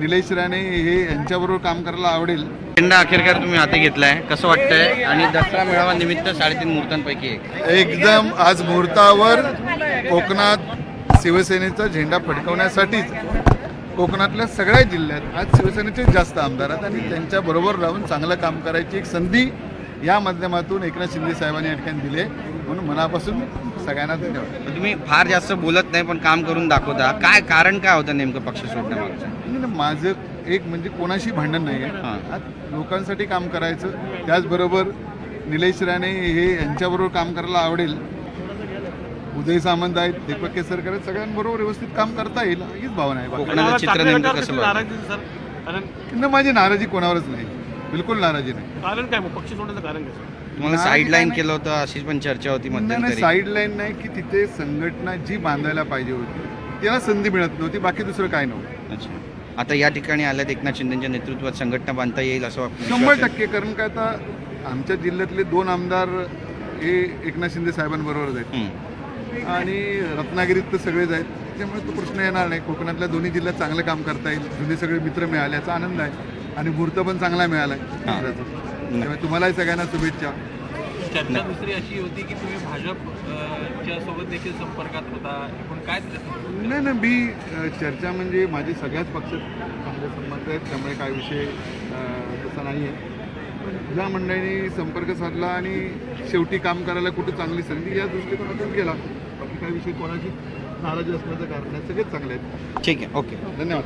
निलेश राणे हे यांच्याबरोबर काम करायला आवडेल. झेंडा अखेरकार तुम्ही हाती घेतलाय. कसं वाटतंय? आणि दसरा मेळावा निमित्त साडेतीन मुहूर्तांपैकी एक. एकदम आज मुहूर्तावर कोकणात शिवसेनेचा झेंडा फडकवण्यासाठीच कोकणातल्या सगळ्या जिल्ह्यात आज शिवसेनेचे जास्त आमदार आहेत आणि त्यांच्या बरोबर राहून चांगलं काम करायची एक संधी या माध्यमातून एकनाथ शिंदे साहेबांनी या ठिकाणी दिली म्हणून मनापासून सगळ्यांना धन्यवाद. तुम्ही फार जास्त बोलत नाही पण काम करून दाखवता. काय कारण काय होतं नेमकं पक्ष सोडण्यामागचं नाही, माझं एक म्हणजे कोणाशी भांडण नाही आहे हां. आज लोकांसाठी काम करायचं त्याचबरोबर निलेश राणे हे यांच्याबरोबर काम करायला आवडेल. उदय सामंत आहेत दीपक केसरकर आहेत सगळ्यांबरोबर व्यवस्थित काम करता येईल. हीच भावना आहे. बाकी कोकणाचं चित्र नेमकं कसं बघता? नाराजी सर. कारण नाही, माझी नाराजी कोणावरच नाही. बिलकुल नाराजी नाही. कारण काय मग? पक्ष सोडण्याचं कारण काय? सर तुम्हाला नाही, साईड लाईन नाही. केलं होतं अशीच पण चर्चा होती नाही नाही मध्यंतरी साईड लाईन नाही की तिथे संघटना जी बांधायला पाहिजे होती त्याला संधी मिळत नव्हती बाकी दुसरं काय नव्हतं. अच्छा. आता या ठिकाणी आल्यात एकनाथ शिंदेच्या नेतृत्वात संघटना बांधता येईल असं वाटतं शंभर टक्के कारण काय आता आमच्या जिल्ह्यातले दोन आमदार हे एकनाथ शिंदे साहेबांबरोबरच आहेत. हम्म. आणि रत्नागिरीत तर सगळेच आहेत. त्यामुळे तो प्रश्न येणार नाही. कोकणातल्या दोन्ही जिल्ह्यात चांगलं काम करता येईल. जुने सगळे मित्र मिळाले याचा आनंद आहे. आणि मुहूर्त पण चांगला मिळाला आहे. त्यामुळे तुम्हालाही सगळ्यांना शुभेच्छा. चर्चा दुसरी अशी होती की तुम्ही भाजप अ, च्या सोबत देखील संपर्कात होता. एकूण काय नाही ना मी चर्चा म्हणजे माझे सगळ्याच पक्षात चांगले संबंध आहेत त्यामुळे काय विषय तसा नाही आहे ज्या मंडळींनी संपर्क साधला आणि शेवटी काम करायला कुठे चांगली संधी या दृष्टिकोनातून केला. बाकी काय विषय कोणाची नाराजी असण्याचं कारण नाही सगळेच चांगले आहेत. ठीक आहे ओके. धन्यवाद.